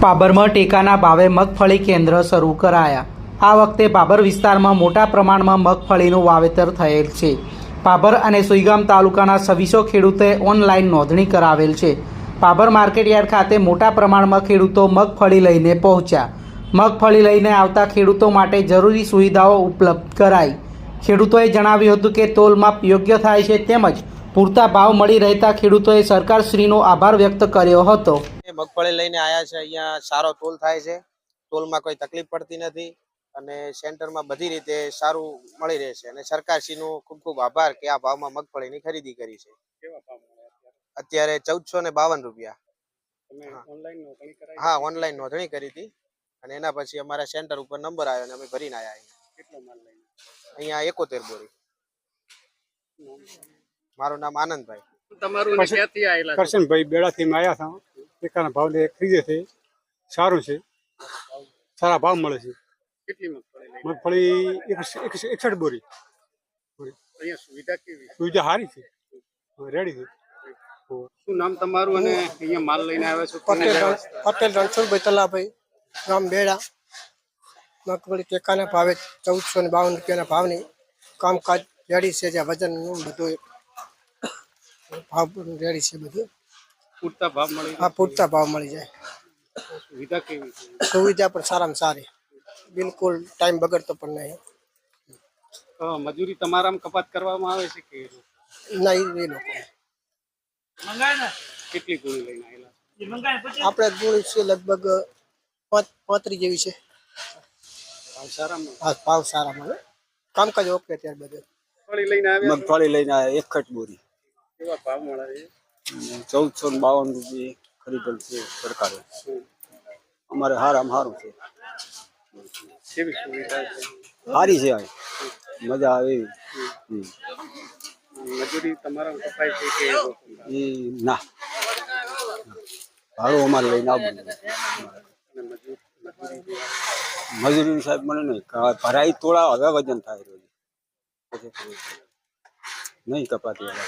પાબરમાં ટેકાના ભાવે મગફળી કેન્દ્ર શરૂ કરાયા. આ વખતે પાબર વિસ્તારમાં મોટા પ્રમાણમાં મગફળીનું વાવેતર થયેલ છે. પાબર અને સુઈગામ તાલુકાના છવ્વીસો ખેડૂતોએ ઓનલાઈન નોંધણી કરાવેલ છે. પાબર માર્કેટયાર્ડ ખાતે મોટા પ્રમાણમાં ખેડૂતો મગફળી લઈને પહોંચ્યા. મગફળી લઈને આવતા ખેડૂતો માટે જરૂરી સુવિધાઓ ઉપલબ્ધ કરાઈ. ખેડૂતોએ જણાવ્યું હતું કે તોલમાપ યોગ્ય થાય છે તેમજ પૂરતા ભાવ મળી રહેતા ખેડૂતોએ સરકારશ્રીનો આભાર વ્યક્ત કર્યો હતો. એ મગફળી લઈને આવ્યા છે અહીંયા સારો તોલ થાય છે. તોલમાં કોઈ તકલીફ પડતી નથી અને સેન્ટરમાં બધી રીતે સારું મળી રહેશે અને સરકારશ્રીનો ખૂબ ખૂબ આભાર કે આ ભાવમાં મગફળીની ખરીદી કરી છે. અત્યારે? ચૌદસો ને બાવન રૂપિયા. હા. ઓનલાઈન નોંધણી કરી હતી અને એના પછી અમારા સેન્ટર ઉપર નંબર આવ્યો અને અમે ભરીને આવ્યા અહીંયા. અહીંયા એકોતેર બોરી. મારું નામ આનંદભાઈ. તમારું ક્યાંથી આયેલા કરશનભાઈ બેડાથી આવ્યા હતા ટેકાના ભાવ લે ખરીદે છે. સારું છે. સારા ભાવ મળે છે. કેટલી મગફળી મગફળી એકસ- એકસ- એકસઠ બોરી. સુવિધા કેવી? સુવિધા સારી છે. રેડી છે. શું નામ તમારું અને અહીંયા માલ લઈને આવ્યા છો? પટેલ પટેલ રણછોડભાઈ તલાભાઈ. ગામ બેડા. મગફળી ટેકાના ભાવે ચૌદસો ને બાવન રૂપિયાના ભાવની કામકાજ રેડી છે. જ્યાં વજન બધું ભાવ રેડી છે બધું. પૂરતા ભાવ મળી હા પૂરતા ભાવ મળી જાય. સુવિધા કેવી છે? સુવિધા પણ સારામાં સારી. બિલકુલ ટાઈમ બગડતો પણ નહીં. મજૂરી તમારામાં કપાત કરવામાં આવે છે કે નહીં એ લોકો. કેટલી ગોળી લઈને આવેલા આપણે ગોળી છે લગભગ પાંચ પાંત્રીસ જેવી છે. ભાવ સારામાં? હા ભાવ સારા મળે કામકાજ ઓકે અત્યારે બધું. મગફળી લઈને આવે? મગફળી લઈને આવે એક ખટ બોરી. કેવા ભાવ મળે છે? ચૌદસો ને બાવન રૂપિયા ખરીદેલ છે સરકારે. અમારે હારામાં સારું છે. કેવી સુવિધા છે? સારી છે મજા આવે મજૂરી તમારામાં કપાય છે કે એ ના. ભાડું અમારે લઈને અને મજૂરી સાહેબ મને નહીં. ભરાઈ તોડા હવે વજન થાય રોજ નહીં કપાતી હવે.